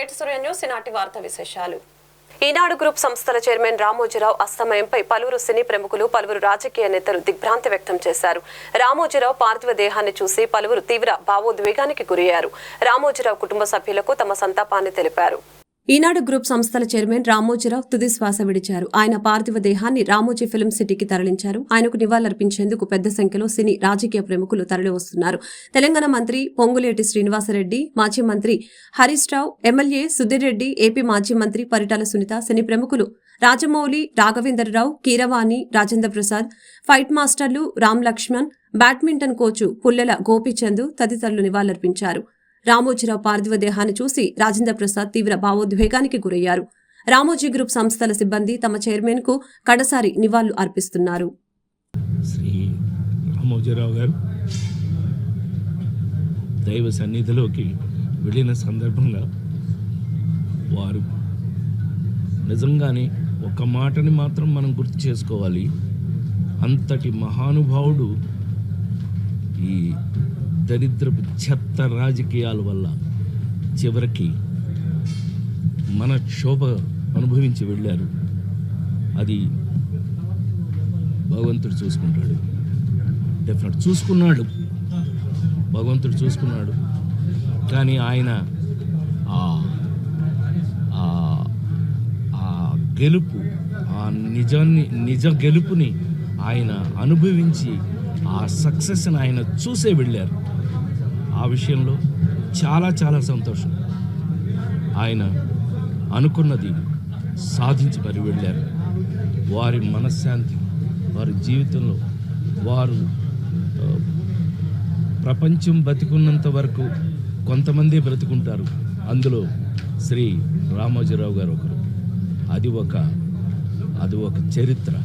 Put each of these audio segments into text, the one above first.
నేటి సూర్య న్యూస్ ఈనాటి వార్త విశేషాలు. ఈనాడు గ్రూప్ సంస్థల చైర్మన్ రామోజీరావు అస్తమయంపై పలువురు సినీ ప్రముఖులు పలువురు రాజకీయ నేతలు దిగ్భ్రాంతి వ్యక్తం చేశారు. రామోజీరావు పార్థివ దేహాన్ని చూసి పలువురు తీవ్ర భావోద్వేగానికి గురయ్యారు. రామోజీరావు కుటుంబ సభ్యులకు తమ సంతాపాన్ని తెలిపారు. ఈనాడు గ్రూప్ సంస్థల చైర్మన్ రామోజీరావు తుది శ్వాస విడిచారు. ఆయన పార్థివ దేహాన్ని రామోజీ ఫిల్మ్ సిటీకి తరలించారు. ఆయనకు నివాళులర్పించేందుకు పెద్ద సంఖ్యలో సినీ రాజకీయ ప్రముఖులు తరలివస్తున్నారు తెలంగాణ మంత్రి పొంగులేటి శ్రీనివాసరెడ్డి మాజీ మంత్రి హరీష్ రావు ఎమ్మెల్యే సుధీర్ రెడ్డి ఏపీ మాజీ మంత్రి పరిటాల సునీత సినీ ప్రముఖులు రాజమౌళి రాఘవేంద్రరావు కీరవాణి రాజేంద్ర ప్రసాద్ ఫైట్ మాస్టర్లు రామ్ లక్ష్మణ్ బ్యాడ్మింటన్ కోచ్ పుల్లెల గోపీచంద్ తదితరులు నివాళులర్పించారు. రామోజీరావు పార్థివ దేహాన్ని చూసి రాజేంద్ర ప్రసాద్ తీవ్ర భావోద్వేగానికి గురయ్యారు. రామోజీ గ్రూప్ సంస్థల సిబ్బంది తమ చైర్మన్కు కడసారి నివాళులు అర్పిస్తున్నారు. శ్రీ రామోజీరావు గారు దైవ సన్నిధిలోకి వెళ్ళిన సందర్భంగా వారు నిజంగానే ఒక మాటని మాత్రం మనం గుర్తు చేసుకోవాలి. అంతటి మహానుభావుడు ఈ దరిద్రపు చెత్త రాజకీయాల వల్ల చివరికి మన క్షోభ అనుభవించి వెళ్ళారు. అది భగవంతుడు చూసుకుంటాడు. డెఫినెట్ చూసుకున్నాడు. భగవంతుడు చూసుకున్నాడు. కానీ ఆయన ఆ ఆ- ఆ గెలుపు ఆ నిజాన్ని నిజ గెలుపుని ఆయన అనుభవించి ఆ సక్సెస్ని ఆయన చూసే వెళ్ళారు. ఆ విషయంలో చాలా చాలా సంతోషం. ఆయన అనుకున్నది సాధించి మరి వెళ్ళారు. వారి మనశ్శాంతి వారి జీవితంలో వారు ప్రపంచం బతికున్నంత వరకు కొంతమంది బ్రతుకుంటారు. అందులో శ్రీ రామోజీరావు గారు ఒకరు. అది ఒక అది ఒక చరిత్ర.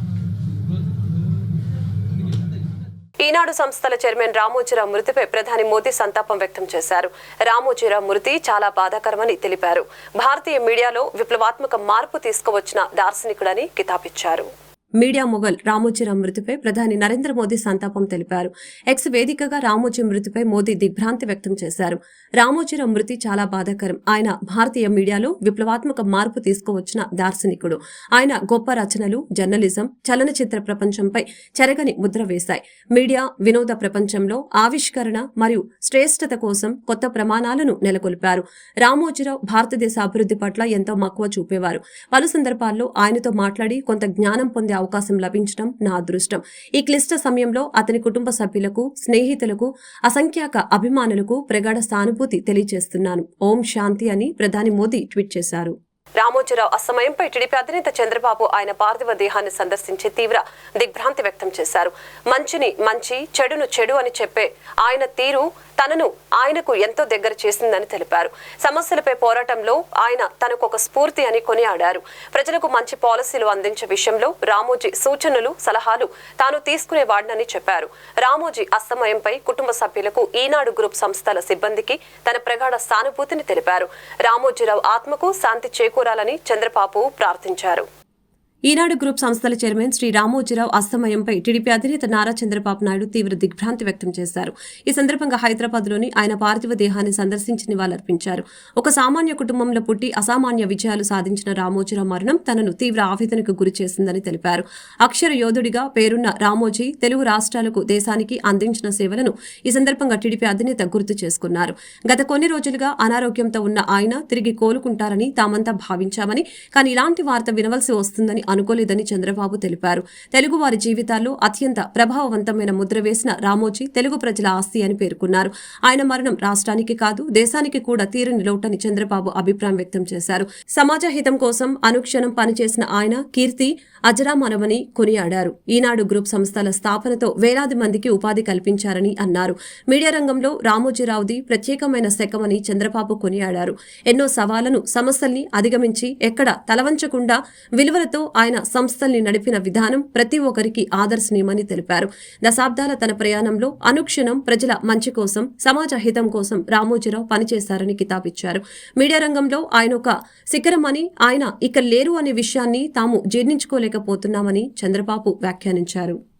ఈనాడు సంస్థల చైర్మన్ రామోజీరావు మృతిపై ప్రధాని మోదీ సంతాపం వ్యక్తం చేశారు. రామోజీరావు మృతి చాలా బాధాకరమని తెలిపారు. భారతీయ మీడియాలో విప్లవాత్మక మార్పు తీసుకువచ్చిన దార్శనికుడని కితాబిచ్చారు. మీడియా మొఘల్ రామోజీరావు మృతిపై ప్రధాని నరేంద్ర మోదీ సంతాపం తెలిపారు. ఎక్స్ వేదికగా రామోజీ మృతిపై మోదీ దిగ్భ్రాంతి వ్యక్తం చేశారు. రామోజీరావు మృతి చాలా బాధాకరం. ఆయన భారతీయ మీడియాలో విప్లవాత్మక మార్పు తీసుకువచ్చిన దార్శనికుడు. ఆయన గొప్ప రచనలు జర్నలిజం చలనచిత్ర ప్రపంచంపై చెరగని ముద్ర వేశాయి. మీడియా వినోద ప్రపంచంలో ఆవిష్కరణ మరియు శ్రేష్టత కోసం కొత్త ప్రమాణాలను నెలకొల్పారు. రామోజీరావు భారతదేశ అభివృద్ధి పట్ల ఎంతో మక్కువ చూపేవారు. పలు సందర్భాల్లో ఆయనతో మాట్లాడి కొంత జ్ఞానం పొందే అవకాశం లభించడం నా అదృష్టం. ఈ క్లిష్ట సమయంలో అతని కుటుంబ సభ్యులకు స్నేహితులకు అసంఖ్యాక అభిమానులకు ప్రగాఢ సానుభూతి తెలియజేస్తున్నాను. ఓం శాంతి అని ప్రధాని మోదీ ట్వీట్ చేశారు. రామోజీరావు అసమయంపై టీడీపీ అధినేత చంద్రబాబు ఆయన పార్థివ దేహాన్ని సందర్శించి తీవ్ర దిగ్భ్రాంతి వ్యక్తం చేశారు. మంచిని మంచి చెడును చెడు అని చెప్పే ఆయన తీరు తనను ఆయనకు ఎంతో దగ్గర చేసిందని తెలిపారు. సమస్యలపై పోరాటంలో ఆయన తనకు ఒక స్ఫూర్తి అని కొనియాడారు. ప్రజలకు మంచి పాలసీలు అందించే విషయంలో రామోజీ సూచనలు సలహాలు తాను తీసుకునేవాడినని చెప్పారు. రామోజీ అస్తమయంపై కుటుంబ సభ్యులకు ఈనాడు గ్రూప్ సంస్థల సిబ్బందికి తన ప్రగాఢ సానుభూతిని తెలిపారు. రామోజీరావు ఆత్మకు శాంతి చేకూరాలని చంద్రబాబు ప్రార్థించారు. ఈనాడు గ్రూప్ సంస్థల చైర్మన్ శ్రీ రామోజీరావు అస్తమయంపై టీడీపీ అధినేత నారా చంద్రబాబు నాయుడు తీవ్ర దిగ్భ్రాంతి వ్యక్తం చేశారు. ఈ సందర్భంగా హైదరాబాద్లోని ఆయన పార్థివ దేహాన్ని సందర్శించి నివాళులర్పించారు. ఒక సామాన్య కుటుంబంలో పుట్టి అసామాన్య విజయాలు సాధించిన రామోజీరావు మరణం తనను తీవ్ర ఆవేదనకు గురి చేసిందని తెలిపారు. అక్షర యోధుడిగా పేరున్న రామోజీ తెలుగు రాష్ట్రాలకు దేశానికి అందించిన సేవలను ఈ సందర్భంగా టీడీపీ అధినేత గుర్తు చేసుకున్నారు. గత కొన్ని రోజులుగా అనారోగ్యంతో ఉన్న ఆయన తిరిగి కోలుకుంటారని తామంతా భావించామని కానీ ఇలాంటి వార్త వినవలసి వస్తుందని అనుకోలేదని చంద్రబాబు తెలిపారు. తెలుగు వారి జీవితాల్లో అత్యంత ప్రభావవంతమైన ముద్ర వేసిన రామోజీ తెలుగు ప్రజల ఆస్తి అని పేర్కొన్నారు. ఆయన మరణం రాష్ట్రానికి కాదు దేశానికి కూడా తీరని లోటని చంద్రబాబు అభిప్రాయం వ్యక్తం చేశారు. సమాజ హితం కోసం అనుక్షణం పనిచేసిన ఆయన కీర్తి అజరామరమని కొనియాడారు. ఈనాడు గ్రూప్ సంస్థల స్థాపనతో వేలాది మందికి ఉపాధి కల్పించారని అన్నారు. మీడియా రంగంలో రామోజీరావుది ప్రత్యేకమైన శకమని చంద్రబాబు కొనియాడారు. ఎన్నో సవాళ్ళను సమస్యల్ని అధిగమించి ఎక్కడ తలవంచకుండా విలువలతో ఆయన సంస్థల్ని నడిపిన విధానం ప్రతి ఒక్కరికి ఆదర్శనీయమని తెలిపారు. దశాబ్దాల తన ప్రయాణంలో అనుక్షణం ప్రజల మంచి కోసం సమాజ హితం కోసం రామోజీరావు పనిచేశారని కితాబిచ్చారు. మీడియా రంగంలో ఆయన ఒక శిఖరమని ఆయన ఇక లేరు అనే విషయాన్ని తాము జీర్ణించుకోలేకపోతున్నామని చంద్రబాబు వ్యాఖ్యానించారు.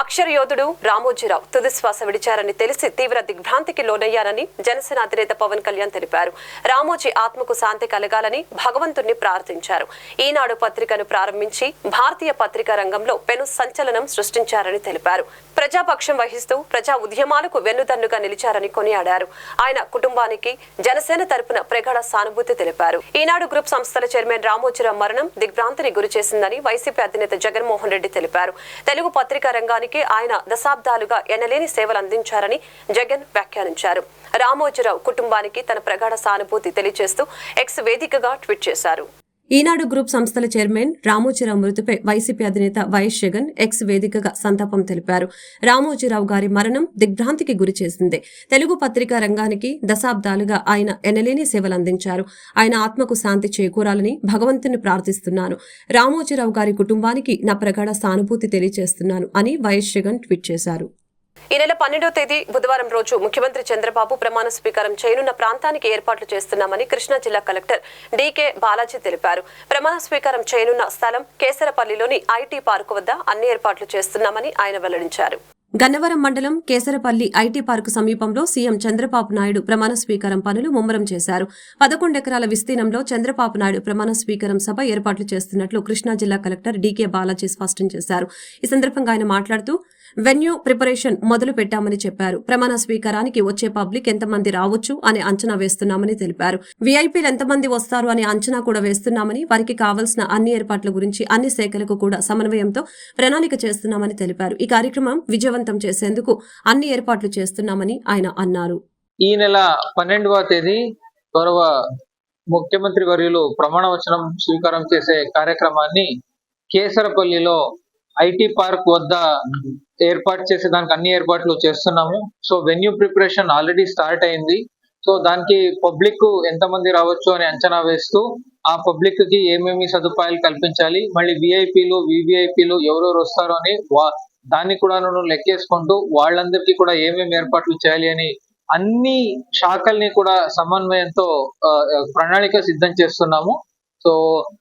అక్షర యోధుడు రామోజీరావు తుదిశ్వాస విడిచారని తెలిసి తీవ్ర దిగ్భ్రాంతికి లోనయ్యారని జనసేన అధినేత పవన్ కళ్యాణ్ తెలిపారు. రామోజీ ఆత్మకు శాంతి కలగాలని భగవంతుణ్ణి ప్రార్థించారు. ఈనాడు పత్రికను ప్రారంభించి భారతీయ పత్రికా రంగంలో పెను సంచలనం సృష్టించారని తెలిపారు. ప్రజాపక్షం వహిస్తూ ప్రజా ఉద్యమాలకు వెన్నుదన్నుగా నిలిచారని కొనియాడారు. ఆయన కుటుంబానికి జనసేన తరపున ప్రగాఢ సానుభూతి తెలిపారు. ఈనాడు గ్రూప్ సంస్థల చైర్మన్ రామోజీరావు మరణం దిగ్భ్రాంతిని గురిచేసిందని వైసీపీ అధినేత జగన్మోహన్ రెడ్డి తెలిపారు. తెలుగు పత్రికా రంగానికి ఆయన దశాబ్దాలుగా ఎనలేని సేవలు అందించారని జగన్ వ్యాఖ్యానించారు. రామోజీరావు కుటుంబానికి తన ప్రగాఢ సానుభూతి తెలియజేస్తూ ఎక్స్ వేదికగా ట్వీట్ చేశారు. ఈనాడు గ్రూప్ సంస్థల చైర్మన్ రామోజీరావు మృతిపై వైసీపీ అధినేత వైఎస్ జగన్ ఎక్స్ వేదికగా సంతాపం తెలిపారు. రామోజీరావు గారి మరణం దిగ్భ్రాంతికి గురి చేసింది. తెలుగు పత్రికా రంగానికి దశాబ్దాలుగా ఆయన ఎనలేని సేవలు అందించారు. ఆయన ఆత్మకు శాంతి చేకూరాలని భగవంతుని ప్రార్థిస్తున్నాను. రామోజీరావు గారి కుటుంబానికి నా ప్రగాఢ సానుభూతి తెలియజేస్తున్నాను అని వైఎస్ జగన్ ట్వీట్ చేశారు. ఈ నెల పన్నెండో తేదీ బుధవారం రోజు ముఖ్యమంత్రి చంద్రబాబు ప్రమాణ స్వీకారం చేయనున్న ప్రాంతానికి ఏర్పాట్లు చేస్తున్నామని కృష్ణా జిల్లా కలెక్టర్ డీకే బాలాజీ తెలిపారు. ప్రమాణ స్వీకారం చేయనున్న స్థలం కేసరపల్లిలోని ఐటీ పార్కు వద్ద అన్ని ఏర్పాట్లు చేస్తున్నామని ఆయన వెల్లడించారు. గన్నవరం మండలం కేసరపల్లి ఐటీ పార్కు సమీపంలో సీఎం చంద్రబాబు నాయుడు ప్రమాణ స్వీకారం పనులు ముమ్మరం చేశారు. పదకొండు ఎకరాల విస్తీర్ణంలో చంద్రబాబు నాయుడు ప్రమాణ స్వీకారం సభ ఏర్పాట్లు చేస్తున్నట్లు కృష్ణా జిల్లా కలెక్టర్ డీకే బాలాజీ స్పష్టం చేశారు. ఈ సందర్భంగా ఆయన మాట్లాడుతూ వెన్యూ ప్రిపరేషన్ మొదలు పెట్టామని చెప్పారు. ప్రమాణ స్వీకారానికి వచ్చే పబ్లిక్ ఎంతమంది రావచ్చు అని అంచనా వేస్తున్నామని తెలిపారు. వీఐపీలు ఎంతమంది వస్తారు అని అంచనా కూడా వేస్తున్నామని వారికి కావాల్సిన అన్ని ఏర్పాట్ల గురించి అన్ని శాఖలకు కూడా సమన్వయంతో ప్రణాళిక చేస్తున్నామని తెలిపారు. ఈ కార్యక్రమం విజయవంతం చేసేందుకు అన్ని ఏర్పాట్లు చేస్తున్నామని ఆయన అన్నారు. ఈ నెల పన్నెండవ తేదీ గౌరవ ముఖ్యమంత్రి వర్యులు ప్రమాణ వచనం స్వీకారం చేసే కార్యక్రమాన్ని కేసరపల్లిలో ఐటీ పార్క్ వద్ద ఏర్పాటు చేసే దానికి అన్ని ఏర్పాట్లు చేస్తున్నాము. So venue preparation already start అయింది. సో దానికి పబ్లిక్ ఎంతమంది రావచ్చు అని అంచనా వేస్తూ ఆ పబ్లిక్కి ఏమేమి సదుపాయాలు కల్పించాలి మళ్ళీ విఐపీలు వివిఐపీలు ఎవరెవరు వస్తారు అని వా- దాన్ని కూడా లెక్కేసుకుంటూ వాళ్ళందరికీ కూడా ఏమేమి ఏర్పాట్లు చేయాలి అని అన్ని శాఖల్ని కూడా సమన్వయంతో ప్రణాళిక సిద్ధం చేస్తున్నాము. సో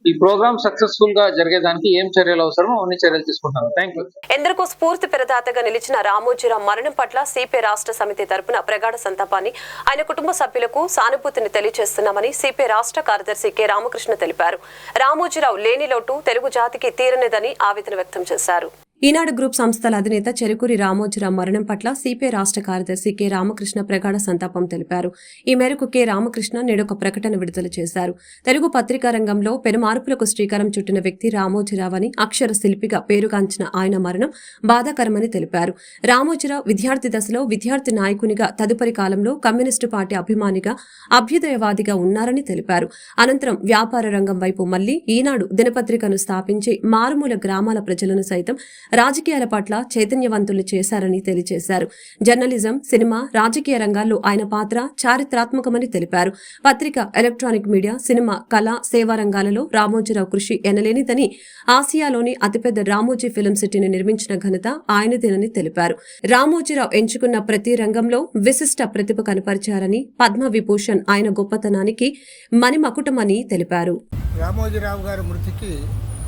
ఈ ప్రోగ్రామ్ సక్సెస్ఫుల్గా జరిగేదానికి ఏం చర్యలు అవసరమో అన్ని చర్యలు తీసుకుంటాను. థ్యాంక్ యూ ఎందరికో స్ఫూర్తి ప్రదాతగా నిలిచిన రామోజీరావు మరణం పట్ల సిపిఐ రాష్ట్ర సమితి తరపున ప్రగాఢ సంతాపాన్ని ఆయన కుటుంబ సభ్యులకు సానుభూతిని తెలియజేస్తున్నామని సిపిఐ రాష్ట్ర కార్యదర్శి కె. రామకృష్ణ తెలిపారు. రామోజీరావు లేని లోటు తెలుగు జాతికి తీరనిదని ఆవేదన వ్యక్తం చేశారు. ఈనాడు గ్రూప్ సంస్థల అధినేత చెరుకూరి రామోజీరావు మరణం పట్ల సిపిఐ రాష్ట్ర కార్యదర్శి కె రామకృష్ణ ప్రగాఢ సంతాపం తెలిపారు. ఈ మేరకు కె రామకృష్ణ నేడొక ప్రకటన విడుదల చేశారు. తెలుగు పత్రికా రంగంలో పెనుమార్పులకు శ్రీకారం చుట్టిన వ్యక్తి రామోజీరావు అని అక్షర శిల్పిగా పేరుగాంచిన ఆయన మరణం బాధాకరమని తెలిపారు. రామోజీరావు విద్యార్థి దశలో విద్యార్థి నాయకునిగా తదుపరి కాలంలో కమ్యూనిస్టు పార్టీ అభిమానిగా అభ్యుదయవాదిగా ఉన్నారని తెలిపారు. అనంతరం వ్యాపార రంగం వైపు మళ్ళీ ఈనాడు దినపత్రికను స్థాపించి మారుమూల గ్రామాల ప్రజలను సైతం రాజకీయాల పట్ల చైతన్యవంతులు చేశారని తెలియజేశారు. జర్నలిజం సినిమా రాజకీయ రంగాల్లో ఆయన పాత్ర చారిత్రాత్మకమని తెలిపారు. పత్రిక ఎలక్ట్రానిక్ మీడియా సినిమా కళ సేవా రంగాలలో రామోజీరావు కృషి ఎనలేనిదని ఆసియాలోని అతిపెద్ద రామోజీ ఫిలిం సిటీని నిర్మించిన ఘనత ఆయనదేనని తెలిపారు. రామోజీరావు ఎంచుకున్న ప్రతి రంగంలో విశిష్ట ప్రతిభ కనపరిచారని పద్మ విభూషణ్ ఆయన గొప్పతనానికి మణిమకుటమని తెలిపారు. రామోజీరావు గారి మృతికి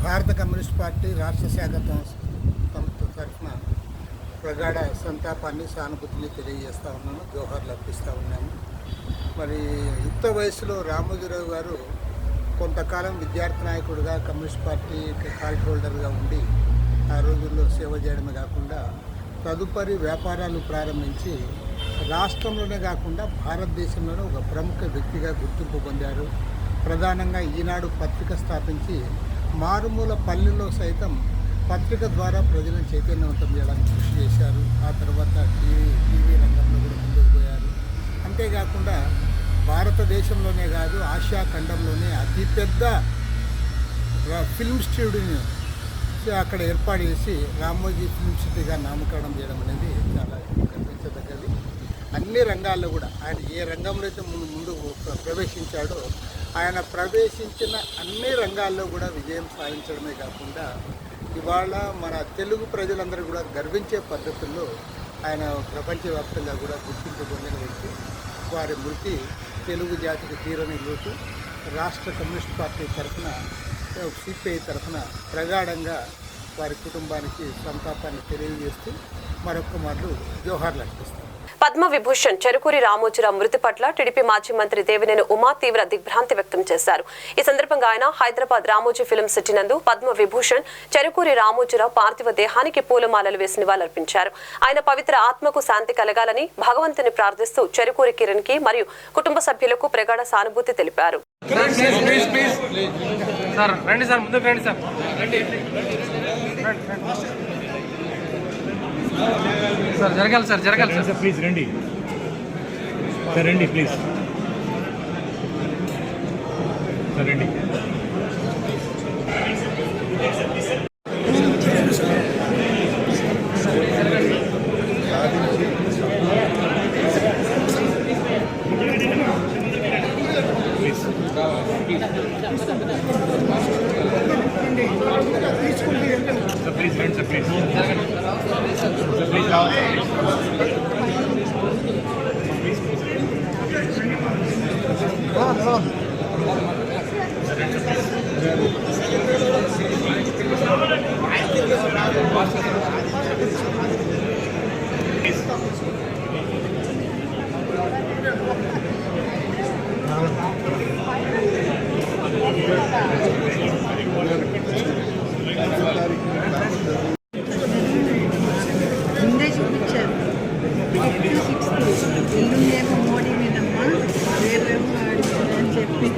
భారత కమ్యూనిస్ట్ పార్టీ రాష్ట్ర శాఖ సంస్థ తరఫున ప్రగాఢ సంతాపాన్ని సానుభూతిని తెలియజేస్తూ ఉన్నాను జోహార్లు అర్పిస్తూ ఉన్నాను. మరి యుక్త వయసులో రామోజీరావు గారు కొంతకాలం విద్యార్థి నాయకుడిగా కమ్యూనిస్ట్ పార్టీ కార్డ్ హోల్డర్గా ఉండి ఆ రోజుల్లో సేవ చేయడమే కాకుండా తదుపరి వ్యాపారాలు ప్రారంభించి రాష్ట్రంలోనే కాకుండా భారతదేశంలోనే ఒక ప్రముఖ వ్యక్తిగా గుర్తింపు పొందారు. ప్రధానంగా ఈనాడు పత్రిక స్థాపించి మారుమూల పల్లెల్లో సైతం పత్రిక ద్వారా ప్రజలను చైతన్యవంతం చేయడానికి కృషి చేశారు. ఆ తర్వాత టీవీ టీవీ రంగంలో కూడా ముందుకు పోయారు. అంతేకాకుండా భారతదేశంలోనే కాదు ఆసియా ఖండంలోనే అతిపెద్ద ఫిల్మ్ స్టూడియోని అక్కడ ఏర్పాటు చేసి రామోజీ ఫిల్మ్ సిటీగా నామకరణం చేయడం అనేది చాలా గర్వించదగ్గది అన్ని రంగాల్లో కూడా ఆయన ఏ రంగంలో అయితే ముందు ముందు ప్రవేశించాడో ఆయన ప్రవేశించిన అన్ని రంగాల్లో కూడా విజయం సాధించడమే కాకుండా ఇవాళ మన తెలుగు ప్రజలందరూ కూడా గర్వించే పద్ధతుల్లో ఆయన ప్రపంచవ్యాప్తంగా కూడా గుర్తింపు పొందిన వ్యక్తి. వారి మృతి తెలుగు జాతికి తీరని లోటు. రాష్ట్ర కమ్యూనిస్ట్ పార్టీ తరఫున సిపిఐ తరఫున ప్రగాఢంగా వారి కుటుంబానికి సంతాపాన్ని తెలియజేస్తూ మరొక మార్లు జోహార్లు అర్పిస్తాం పద్మ విభూషణ్ చెరుకూరి రామోజీరావు మృతి పట్ల టీడీపీ మాజీ మంత్రి దేవినేని ఉమా తీవ్ర దిగ్భ్రాంతి వ్యక్తం చేశారు. ఈ సందర్భంగా ఆయన హైదరాబాద్ రామోజీ ఫిల్మ్ సిటీ నందు పద్మ విభూషణ్ చెరుకూరి రామోజీరావు పార్థివ దేహానికి పూలమాలలు వేసి నివాళులర్పించారు. ఆయన పవిత్ర ఆత్మకు శాంతి కలగాలని భగవంతుని ప్రార్థిస్తూ చెరుకూరి కిరణ్కి మరియు కుటుంబ సభ్యులకు ప్రగాఢ సానుభూతి తెలిపారు. సార్ రండి సార్ ముందుకు రండి సార్. రండి. సార్ జరగాలి సార్ జరగాలి సార్ సార్. ప్లీజ్ రండి. సార్ రండి ప్లీజ్. సార్ రండి ప్లీజ్ సార్ ప్లీజ్ రండి సార్ ప్లీజ్ సార్ ప్లీజ్ రావాలి సార్ ముందే చూపించారు ఫిఫ్టీ సిక్స్త్ ఎల్లుండేమో మోడీ మీదమ్మా రేపేమో ఆడిపోయింది అని చెప్పి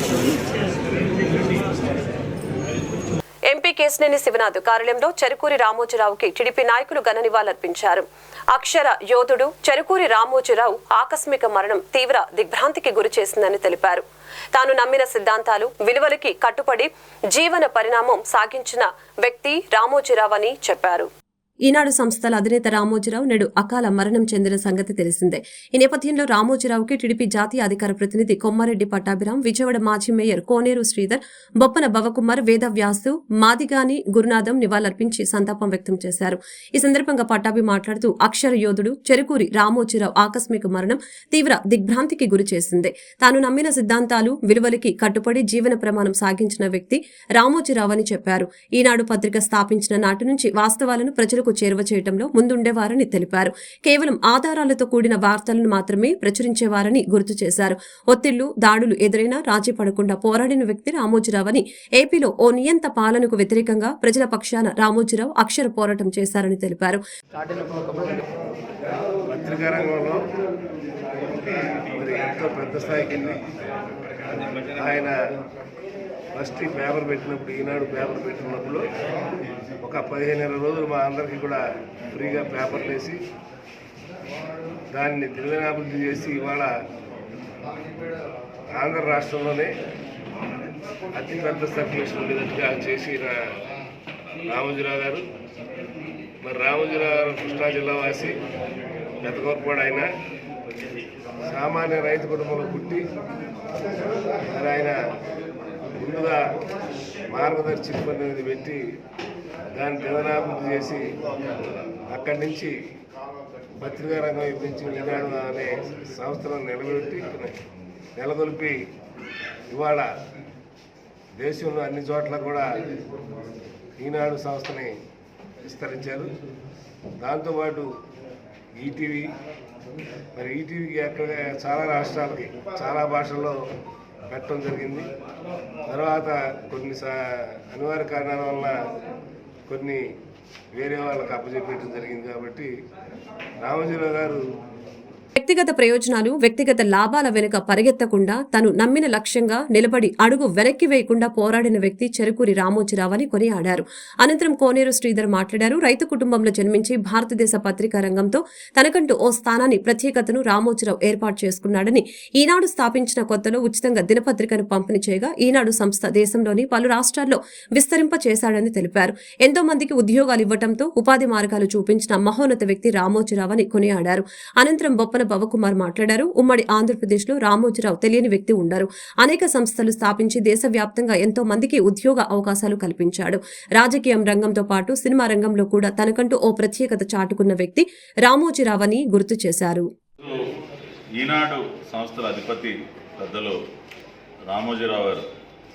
చూపించారు ఎంపీ శివనాథ్ కార్యాలయంలో చెరుకూరి రామోజీరావుకి టీడీపీ నాయకులు ఘన నివాళులర్పించారు. అక్షర యోధుడు చెరుకూరి రామోజీరావు ఆకస్మిక మరణం తీవ్ర దిగ్భ్రాంతికి గురి చేసిందని తెలిపారు. తాను నమ్మిన సిద్ధాంతాలు విలువలకి కట్టుబడి జీవన పరిణామం సాగించిన వ్యక్తి రామోజీరావు అని చెప్పారు. ఈనాడు సంస్థల అధినేత రామోజీరావు నేడు అకాల మరణం చెందిన సంగతి తెలిసిందే. ఈ నేపథ్యంలో రామోజీరావుకి టీడీపీ జాతీయ అధికార ప్రతినిధి కొమ్మారెడ్డి పట్టాభిరాం విజయవాడ మాజీ మేయర్ కోనేరు శ్రీధర్ బొప్పన భవకుమార్ వేదవ్యాసు మాదిగాని గురునాథం నివాళులర్పించి సంతాపం వ్యక్తం చేశారు. ఈ సందర్భంగా పట్టాభి మాట్లాడుతూ అక్షర యోధుడు చెరుకూరి రామోజీరావు ఆకస్మిక మరణం తీవ్ర దిగ్భ్రాంతికి గురి చేసింది. తాను నమ్మిన సిద్ధాంతాలు విలువలకి కట్టుబడి జీవన ప్రమాణం సాగించిన వ్యక్తి రామోజీరావు అని చెప్పారు. ఈనాడు పత్రిక స్థాపించిన నాటి నుంచి వాస్తవాలను ప్రజలకు చేరువ చేయడంలో ముందుండేవారని తెలిపారు. కేవలం ఆధారాలతో కూడిన వార్తలను మాత్రమే ప్రచురించేవారని గుర్తు చేశారు. ఒత్తిళ్ళు దాడులు ఎదురైనా రాజీ పడకుండా పోరాడిన వ్యక్తి రామోజీరావు అని ఏపీలో ఓ నియంత పాలనకు వ్యతిరేకంగా ప్రజల పక్షాన రామోజీరావు అక్షర పోరాటం చేశారని తెలిపారు. ఆయన ఫస్ట్ ఈ పేపర్ పెట్టినప్పుడు ఈనాడు పేపర్ పెట్టినప్పుడు ఒక పదిహేను ఇరవై రోజులు మా అందరికీ కూడా ఫ్రీగా పేపర్లు వేసి దాన్ని దివ్యనాభివృద్ధి చేసి ఇవాళ ఆంధ్ర రాష్ట్రంలోనే అతిపెద్ద సర్క్యులేషన్ ఉండేటట్టుగా చేసి రా- రామోజీరావు గారు. మరి రామోజీరావు గారు కృష్ణా జిల్లా వాసి పెద్దగోరపాడు ఆయన సామాన్య రైతు కుటుంబంలో పుట్టి మరి ఆయన ముందుగా మార్గదర్శి అనేది పెట్టి దాన్ని దిననాభివృద్ధి చేసి అక్కడి నుంచి పత్రికా రంగం ఇప్పించి ఈనాడు అనే సంస్థలను నిలబెట్టి నెలకొల్పి ఇవాళ దేశంలో అన్ని చోట్ల కూడా ఈనాడు సంస్థని విస్తరించారు. దాంతోపాటు ఈటీవీ మరి ఈటీవీకి అక్కడ చాలా రాష్ట్రాలకి చాలా భాషల్లో పెట్టడం జరిగింది. తర్వాత కొన్ని సా అనివార్య కారణాల వల్ల కొన్ని వేరే వాళ్ళకి అప్పచెప్పేయడం జరిగింది కాబట్టి రామజీరావు గారు వ్యక్తిగత ప్రయోజనాలు వ్యక్తిగత లాభాల వెనుక పరిగెత్తకుండా తను నమ్మిన లక్ష్యంగా నిలబడి అడుగు వెనక్కి వేయకుండా పోరాడిన వ్యక్తి చెరుకూరి రామోజీరావు అని కొనియాడారు. అనంతరం కోనేరు శ్రీధర్ మాట్లాడారు. రైతు కుటుంబంలో జన్మించి భారతదేశ పత్రికా రంగంతో తనకంటూ ఓ స్థానాన్ని ప్రత్యేకతను రామోజీరావు ఏర్పాటు చేసుకున్నాడని ఈనాడు స్థాపించిన కొత్తలో ఉచితంగా దినపత్రికను పంపిణీ చేయగా ఈనాడు సంస్థ దేశంలోని పలు రాష్ట్రాల్లో విస్తరింప చేశాడని తెలిపారు. ఎంతో మందికి ఉద్యోగాలు ఇవ్వడంతో ఉపాధి మార్గాలు చూపించిన మహోన్నత వ్యక్తి రామోజీరావు అని కొనియాడారు. అనంతరం బొప్పన భవకుమార్ మాట్లాడారు. ఉమ్మడి ఆంధ్రప్రదేశ్లో రామోజీరావు తెలియని వ్యక్తి ఉండరు. అనేక సంస్థలు స్థాపించి దేశవ్యాప్తంగా ఎంతో మందికి ఉద్యోగ అవకాశాలు కల్పించాడు. రాజకీయం రంగంతో పాటు సినిమా రంగంలో కూడా తనకంటూ ఓ ప్రత్యేకత చాటుకున్న వ్యక్తి రామోజీరావు అని గుర్తు చేశారు. ఈనాడు సంస్థల అధిపతి పెద్దలు రామోజీరావు గారు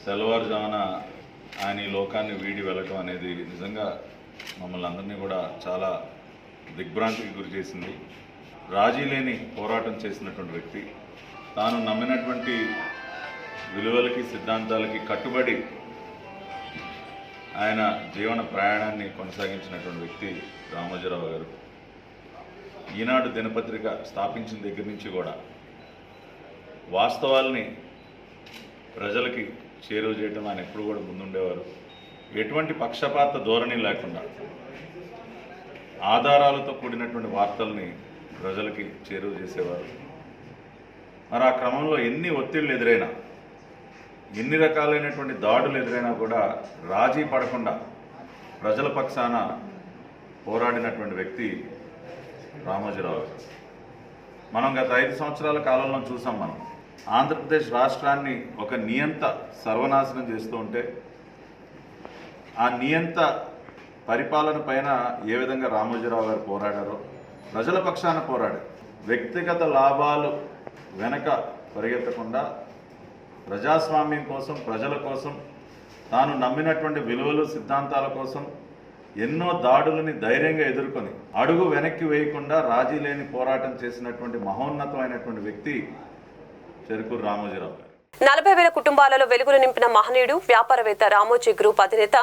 తెల్లవారుజామున ఆయన ఈ లోకాన్ని వీడి వెళ్ళటం అనేది నిజంగా మమ్మల్ని అందరినీ కూడా చాలా దిగ్భ్రాంతికి గురి చేసింది. రాజీ లేని పోరాటం చేసినటువంటి వ్యక్తి తాను నమ్మినటువంటి విలువలకి సిద్ధాంతాలకి కట్టుబడి ఆయన జీవన ప్రయాణాన్ని కొనసాగించినటువంటి వ్యక్తి రామోజీరావు గారు. ఈనాడు దినపత్రిక స్థాపించిన దగ్గర నుంచి కూడా వాస్తవాల్ని ప్రజలకి చేరువ చేయడం ఆయన ఎప్పుడు కూడా ముందుండేవారు. ఎటువంటి పక్షపాత ధోరణి లేకుండా ఆధారాలతో కూడినటువంటి వార్తల్ని ప్రజలకి చేరువ చేసేవారు మరి ఆ క్రమంలో ఎన్ని ఒత్తిళ్ళు ఎదురైనా ఎన్ని రకాలైనటువంటి దాడులు ఎదురైనా కూడా రాజీ పడకుండా ప్రజల పక్షాన పోరాడినటువంటి వ్యక్తి రామోజీరావు గారు. మనం గత ఐదు సంవత్సరాల కాలంలో చూసాం మనం ఆంధ్రప్రదేశ్ రాష్ట్రాన్ని ఒక నియంత సర్వనాశనం చేస్తూ ఉంటే ఆ నియంత పరిపాలన పైన ఏ విధంగా రామోజీరావు గారు పోరాడారో ప్రజల పక్షాన పోరాడారు వ్యక్తిగత లాభాలు వెనక పరిగెత్తకుండా ప్రజాస్వామ్యం కోసం ప్రజల కోసం తాను నమ్మినటువంటి విలువలు సిద్ధాంతాల కోసం ఎన్నో దాడులని ధైర్యంగా ఎదుర్కొని అడుగు వెనక్కి వేయకుండా రాజీ లేని పోరాటం చేసినటువంటి మహోన్నతమైనటువంటి వ్యక్తి చెరుకూరు రామోజీరావు నలభై వేల కుటుంబాలలో వెలుగులు నింపిన మహనీయుడు వ్యాపారవేత్త రామోజీ గ్రూప్ అధినేత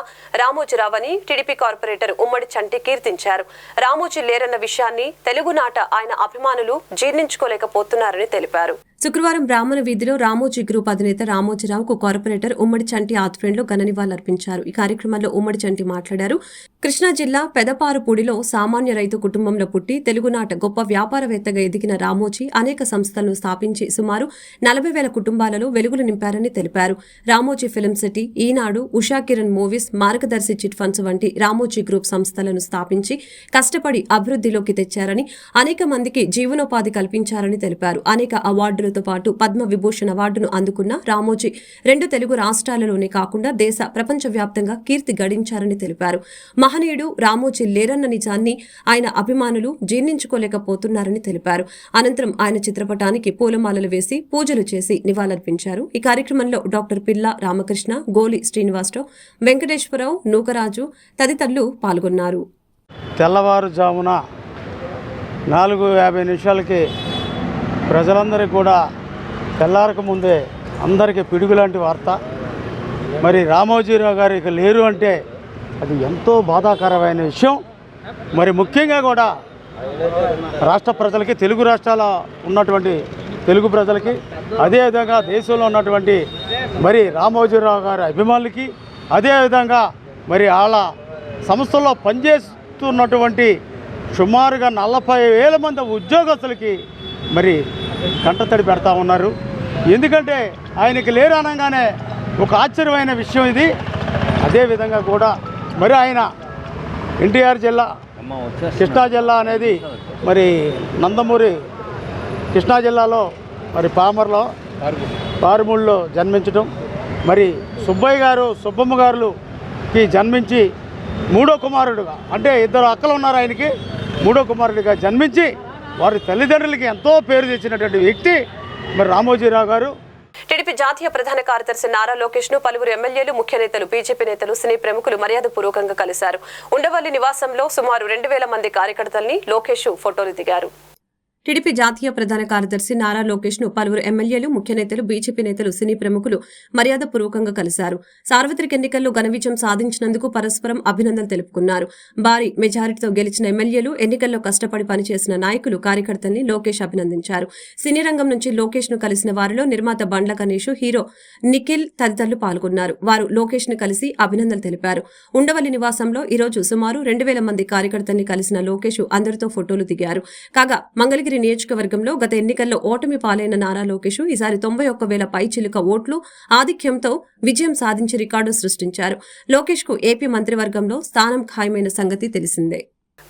రామోజీరావు అని టీడీపీ కార్పొరేటర్ ఉమ్మడి చంటి కీర్తించారు. రామోజీ లేరన్న విషయాన్ని తెలుగునాట ఆయన అభిమానులు జీర్ణించుకోలేకపోతున్నారని తెలిపారు. శుక్రవారం బ్రాహ్మణ వీధిలో రామోజీ గ్రూప్ అధినేత రామోజీరావుకు కార్పొరేటర్ ఉమ్మడి చంటి ఆధ్వర్యంలో ఘన నివాళులర్పించారు. ఈ కార్యక్రమంలో ఉమ్మడి చంటి మాట్లాడారు. కృష్ణా జిల్లా పెదపారుపూడిలో సామాన్య రైతు కుటుంబంలో పుట్టి తెలుగునాట గొప్ప వ్యాపారవేత్తగా ఎదిగిన రామోజీ అనేక సంస్థలను స్థాపించి సుమారు నలభై వేల కుటుంబాలలో వెలుగులు నింపారని తెలిపారు. Ramoji film city Eenadu Usha Kiran movies Margadarsi chit funds వంటి రామోజీ గ్రూప్ సంస్థలను స్థాపించి కష్టపడి అభివృద్ధిలోకి తెచ్చారని అనేక మందికి జీవనోపాధి కల్పించారని తెలిపారు. అనేక అవార్డులతో పాటు పద్మ విభూషణ్ అవార్డును అందుకున్న రామోజీ రెండు తెలుగు రాష్ట్రాలలోనే కాకుండా దేశ ప్రపంచవ్యాప్తంగా కీర్తి గడించారని తెలిపారు. మహనీయుడు రామోజీ లేరన్న నిజాన్ని ఆయన అభిమానులు జీర్ణించుకోలేకపోతున్నారని తెలిపారు. అనంతరం ఆయన చిత్రపటానికి పూలమాలలు వేసి పూజలు చేసి నివాళులర్పించారు. ఈ కార్యక్రమంలో డాక్టర్ పిల్ల రామకృష్ణ గోలి శ్రీనివాసరావు వెంకటేశ్వరరావు నూకరాజు తదితరులు పాల్గొన్నారు. తెల్లవారుజామున నాలుగు యాభై నిమిషాలకి ప్రజలందరికీ కూడా తెల్లారక ముందే అందరికీ పిడుగు లాంటి వార్త. మరి రామోజీరావు గారు ఇక లేరు అంటే అది ఎంతో బాధాకరమైన విషయం. మరి ముఖ్యంగా కూడా రాష్ట్ర ప్రజలకి తెలుగు రాష్ట్రాల ఉన్నటువంటి తెలుగు ప్రజలకి అదేవిధంగా దేశంలో ఉన్నటువంటి మరి రామోజీరావు గారి అభిమానులకి అదేవిధంగా మరి వాళ్ళ సంస్థల్లో పనిచేస్తున్నటువంటి సుమారుగా నలభై వేల మంది ఉద్యోగస్తులకి మరి కంటతడి పెడతా ఉన్నారు. ఎందుకంటే ఆయనకి లేరు అనగానే ఒక ఆశ్చర్యమైన విషయం ఇది. అదేవిధంగా కూడా మరి ఆయన ఎన్టీఆర్ జిల్లా కృష్ణా జిల్లా అనేది మరి నందమూరి కృష్ణా జిల్లాలో మరి పామర్లో పారుమూళ్ళలో జన్మించడం మరి సుబ్బయ్య గారు సుబ్బమ్మ గారుకి జన్మించి మూడో కుమారుడుగా అంటే ఇద్దరు అక్కలు ఉన్నారు ఆయనకి మూడో కుమారుడిగా జన్మించి వారి తల్లిదండ్రులకి ఎంతో పేరు తెచ్చినటువంటి వ్యక్తి మరి రామోజీరావు గారు. టీడీపీ జాతీయ ప్రధాన కార్యదర్శి నారా లోకేష్ను పలువురు ఎమ్మెల్యేలు ముఖ్య నేతలు బీజేపీ నేతలు సినీ ప్రముఖులు మర్యాదపూర్వకంగా కలిశారు. ఉండవల్లి నివాసంలో సుమారు రెండు వేల మంది కార్యకర్తల్ని లోకేష్ ఫోటోలు దిగారు. టీడీపీ జాతీయ ప్రధాన కార్యదర్శి నారా లోకేష్ను పలువురు ఎమ్మెల్యేలు ముఖ్య నేతలు బీజేపీ నేతలు సినీ ప్రముఖులు మర్యాదపూర్వకంగా కలిశారు. సార్వత్రిక ఎన్నికల్లో ఘన విజయం సాధించినందుకు పరస్పరం అభినందనలు తెలుపుకున్నారు. భారీ మెజారిటీతో గెలిచిన ఎమ్మెల్యేలు ఎన్నికల్లో కష్టపడి పనిచేసిన నాయకులు కార్యకర్తల్ని లోకేష్ అభినందించారు. సినీ రంగం నుంచి లోకేష్ను కలిసిన వారిలో నిర్మాత బండ్ల గణేష్ హీరో నిఖిల్ తదితరులు పాల్గొన్నారు. వారు లోకేష్ను కలిసి అభినందనలు తెలిపారు. ఉండవల్లి నివాసంలో ఈరోజు సుమారు రెండు వేల మంది కార్యకర్తల్ని కలిసిన లోకేష్ అందరితో ఫోటోలు దిగారు. కాగా మంగళగిరి నియోజకవర్గంలో గత ఎన్నికల్లో ఓటమి పాలైన నారా లోకేష్ ఈసారి తొంభై ఒక్క వేల పైచిలుక ఓట్లు ఆధిక్యంతో విజయం సాధించి రికార్డు సృష్టించారు. లోకేష్కు ఏపీ మంత్రివర్గంలో స్థానం ఖాయమైన సంగతి తెలిసిందే.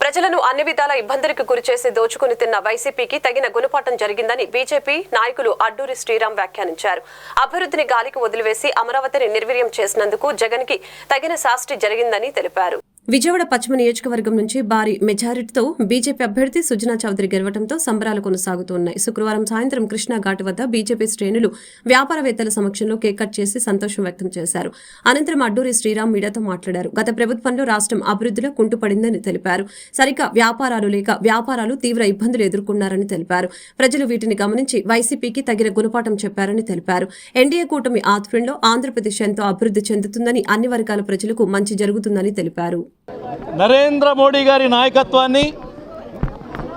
ప్రజలను అన్ని విధాల ఇబ్బందులకు గురిచేసి దోచుకుని తిన్న వైసీపీకి తగిన గుణపాఠం జరిగిందని బీజేపీ నాయకులు అడ్డూరి శ్రీరామ్ వ్యాఖ్యానించారు. అభివృద్ధిని గాలికి వదిలివేసి అమరావతిని నిర్వీర్యం చేసినందుకు జగన్కి తగిన శాస్తి జరిగిందని తెలిపారు. విజయవాడ పశ్చిమ నియోజకవర్గం నుంచి భారీ మెజారిటీతో బీజేపీ అభ్యర్థి సుజనా చౌదరి గెలవడంతో సంబరాలు కొనసాగుతున్నాయి. శుక్రవారం సాయంత్రం కృష్ణా ఘాట్ వద్ద బీజేపీ శ్రేణులు వ్యాపారవేత్తల సమక్షంలో కేక్ కట్ చేసి సంతోషం వ్యక్తం చేశారు. అనంతరం అడ్డూరి శ్రీరామ్ మీడియాతో మాట్లాడారు. గత ప్రభుత్వంలో రాష్ట్రం అభివృద్ధిలో కుంటుపడిందని తెలిపారు. సరిగా వ్యాపారాలు లేక వ్యాపారాలు తీవ్ర ఇబ్బందులు ఎదుర్కొన్నారని తెలిపారు. ప్రజలు వీటిని గమనించి వైసీపీకి తగిన గుణపాఠం చెప్పారని తెలిపారు. ఎన్డీఏ కూటమి ఆధ్వర్యంలో ఆంధ్రప్రదేశ్ ఎంతో అభివృద్ధి చెందుతుందని అన్ని వర్గాల ప్రజలకు మంచి జరుగుతుందని తెలిపారు. నరేంద్ర మోడీ గారి నాయకత్వాన్ని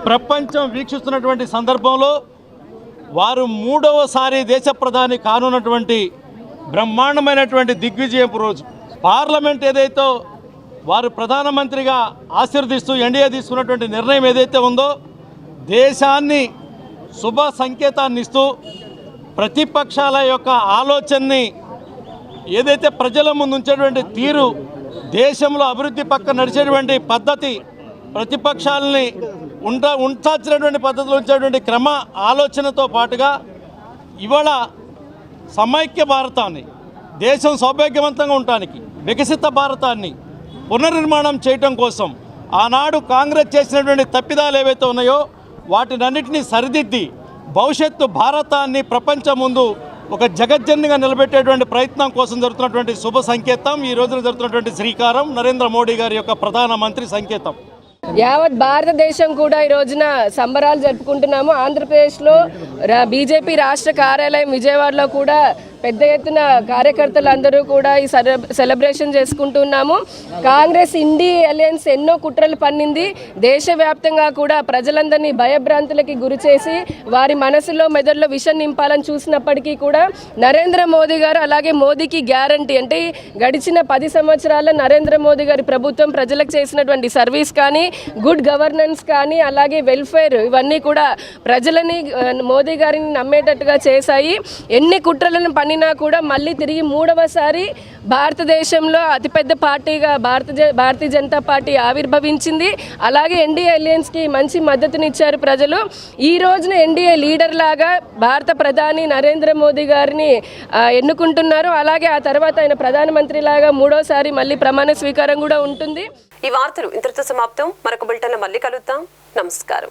ప్రపంచం వీక్షిస్తున్నటువంటి సందర్భంలో వారు మూడవసారి దేశ ప్రధాని కానున్నటువంటి బ్రహ్మాండమైనటువంటి దిగ్విజయపు రోజు. పార్లమెంట్ ఏదైతే వారు ప్రధానమంత్రిగా ఆశీర్దిస్తూ ఎన్డీఏ తీసుకున్నటువంటి నిర్ణయం ఏదైతే ఉందో దేశాన్ని శుభ సంకేతాన్ని ఇస్తూ ప్రతిపక్షాల యొక్క ఆలోచనని ఏదైతే ప్రజల ముందు ఉంచేటువంటి తీరు దేశంలో అభివృద్ధి పక్క నడిచేటువంటి పద్ధతి ప్రతిపక్షాలని ఉండ ఉంచాల్సినటువంటి పద్ధతిలో ఉంచేటువంటి క్రమ ఆలోచనతో పాటుగా ఇవాళ సమైక్య భారతాన్ని దేశం సౌభాగ్యవంతంగా ఉండటానికి వికసిత భారతాన్ని పునర్నిర్మాణం చేయటం కోసం ఆనాడు కాంగ్రెస్ చేసినటువంటి తప్పిదాలు ఏవైతే ఉన్నాయో వాటినన్నింటినీ సరిదిద్ది భవిష్యత్తు భారతాన్ని ప్రపంచం ముందు ఒక జగజ్జన్నిగా నిలబెట్టేటువంటి ప్రయత్నం కోసం జరుగుతున్నటువంటి శుభ సంకేతం ఈ రోజున జరుగుతున్నటువంటి శ్రీకారం నరేంద్ర మోడీ గారి యొక్క ప్రధానమంత్రి సంకేతం. యావత్ భారతదేశం కూడా ఈ రోజున సంబరాలు జరుపుకుంటున్నాము. ఆంధ్రప్రదేశ్లో రా- బీజేపీ రాష్ట్ర కార్యాలయం విజయవాడలో కూడా పెద్ద ఎత్తున కార్యకర్తలు అందరూ కూడా ఈ సెలబ్రేషన్ చేసుకుంటున్నాము. కాంగ్రెస్ ఇండి అలయన్స్ ఎన్నో కుట్రలు పన్నింది. దేశవ్యాప్తంగా కూడా ప్రజలందరినీ భయభ్రాంతులకి గురి చేసి వారి మనసులో మెదడులో విషం నింపాలని చూసినప్పటికీ కూడా నరేంద్ర మోదీ గారు అలాగే మోదీకి గ్యారంటీ. అంటే గడిచిన పది సంవత్సరాల నరేంద్ర మోదీ గారి ప్రభుత్వం ప్రజలకు చేసినటువంటి సర్వీస్ కానీ గుడ్ గవర్నెన్స్ కానీ అలాగే వెల్ఫేర్ ఇవన్నీ కూడా ప్రజలని మోదీ గారిని నమ్మేటట్టుగా చేశాయి. ఎన్ని కుట్రలను పన్నినా కూడా మళ్ళీ తిరిగి మూడవసారి భారతదేశంలో అతిపెద్ద పార్టీగా భారత జ- భారతీయ జనతా పార్టీ ఆవిర్భవించింది. అలాగే ఎన్డీఏ అలయన్స్కి మంచి మద్దతునిచ్చారు ప్రజలు. ఈ రోజున ఎన్డీఏ లీడర్ లాగా భారత ప్రధాని నరేంద్ర మోదీ గారిని ఎన్నుకుంటున్నారు. అలాగే ఆ తర్వాత ఆయన ప్రధానమంత్రి లాగా మూడోసారి మళ్ళీ ప్రమాణ స్వీకారం కూడా ఉంటుంది. ఈ వార్తలు ఇంతటితో సమాప్తం. మరొక బులెటిన్లో మళ్ళీ కలుద్దాం. నమస్కారం.